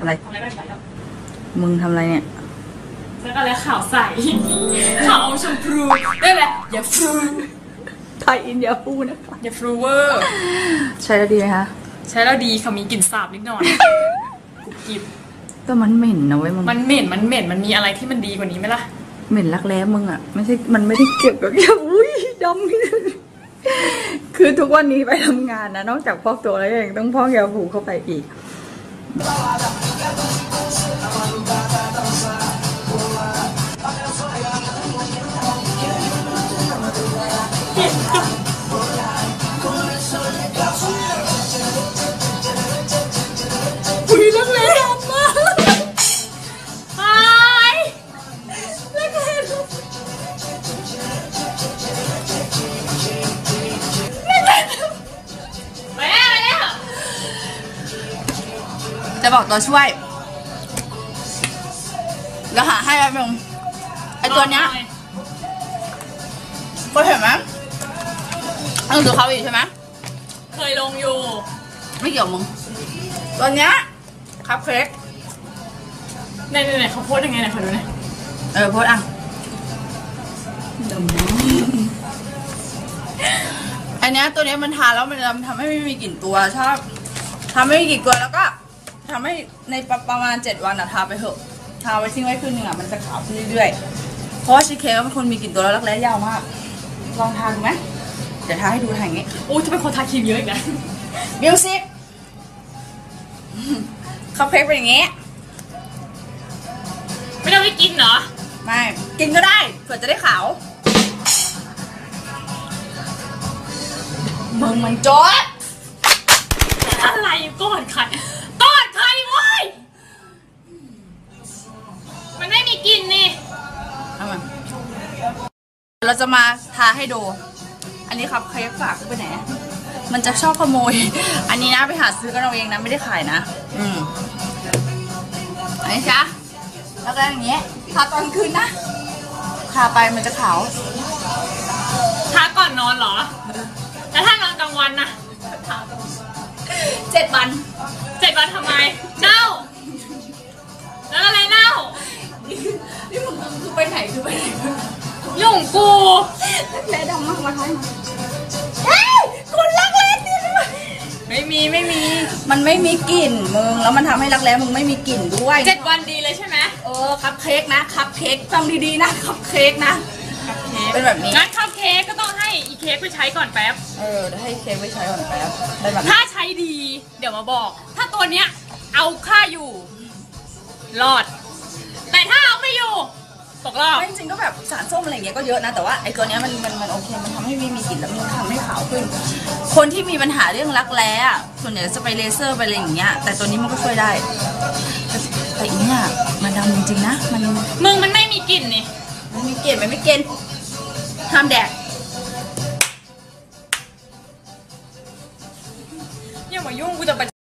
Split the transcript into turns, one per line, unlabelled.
อะไร
ทำอะไรได้ไหมครับ
มึงทำอะไรเนี่ย
แล้วก็เลยขาวใสขาวชมพูได้ไหมอย่าฟรู
ไทยอินเดียพูนะคะ
อย่าฟรูเวอร์
ใช้แล้วดีไหมคะ
ใช้แล้วดีค่ะมีกลิ่นสาบนิดหน่อยกรุบกริบ
แต่มันเหม็นนะเว้ยมึง
มันเหม็นมันเหม็นมันมีอะไรที่มันดีกว่านี้ไหมล่ะ
เหม็นรักแร้มึงอะไม่ใช่มันไม่ได้เกี่ยวกับอย่างอุ้ยดำนี่คือทุกวันนี้ไปทำงานนะนอกจากพอกตัวแล้วยังต้องพอกยาผูเข้าไปอีก
อุ้ย
จะบอกตัวช่วยแล้วหาให้แป๊บนึงไอตัวเนี้ยก็เห็นไหมเออดูเขาอีกใช่ไหม
เคยลงอยู่
ไม่เกี่ยวมึงตัวเนี้ยคัพเค้ก
ไหนไหนไหนเขาโพสยังไงไหนขอดูหน่อย
เออโพสต์อะอันเนี้ยตัวเนี้ยมันทานแล้วมันทำให้ไม่มีกลิ่นตัวชอบทำให้ไม่มีกลิ่นตัวแล้วก็ ทำให้ในประประมาณเจ็ดวันอะทาไปเถอะ ทาไว้ทิ้งไว้คืนหนึ่งอะมันจะขาวขึ้นเรื่อยๆ เพราะว่าชีสเค้กเป็นคนมีกลิ่นตัวแล้วรักแร้ยาวมาก ลองทาดูไหมเดี๋ยวทาให้ดูทางอย่างงี้
อู้จะเป็นคนทาครีมเยอะอีกนะ
มิวสิกคัพเค้กเป็นอย่างงี้
ไม่ต้องไปกินเหรอ
ไม่ กินก็ได้เผื่อจะได้ขาว มึงมันโจ๊ด
อะไรกอดใคร เรา
จะมาทาให้ดู อันนี้ครับเคยฝากไปไหน มันจะชอบขโมย อันนี้นะไปหาซื้อกันเอาเองนะไม่ได้ขายนะ อืมอันนี้จ้ะแล้วก็อย่างเงี้ยทาตอนคืนนะทาไปมันจะขาว
ทาก่อนนอนเหรอ ยุ่งกู
แร้ดำมากมาท้ายมาเฮ้ยคุณรักแร้ดิ
ไม่มีไม่มี
มันไม่มีกลิ่นมึงแล้วมันทำให้รักแร้มึงไม่มีกลิ่นด้วย
เจ็ดวันดีเลยใช่ไหม
เออคัพเค้กนะคัพเค้กฟังดีๆนะคัพเค้กนะเป็นแบบนี้
งั้นคัพเค้กก็ต้องให้อีเค้กไปใช้ก่อนแป๊บ
เออเดี๋ยวให้เค้กไว้ใช้ก่อนแป๊บเป็นแบบนี้
ถ้าใช้ดี เดี๋ยวมาบอก ถ้าตัวเนี้ยเอาค่าอยู่ รอด ตกรอบ
ไม่จริงๆก็แบบสารส้มอะไรอย่างเงี้ยก็เยอะนะ แต่ว่าไอ้ตัวเนี้ยมันมันมันโอเค มันทำให้ไม่มีกลิ่นแล้วมันทำให้ขาวขึ้น คนที่มีปัญหาเรื่องรักแร้อะส่วนใหญ่จะไปเลเซอร์ไปอะไรอย่างเงี้ย แต่ตัวนี้มันก็ช่วยได้ แต่แต่อีเนี่ยมันดำจริงๆนะ มัน
มึงมันไม่มีกลิ่นนี่
มันมีกลิ่นมันไม่เกณฑ์ห้ามแดก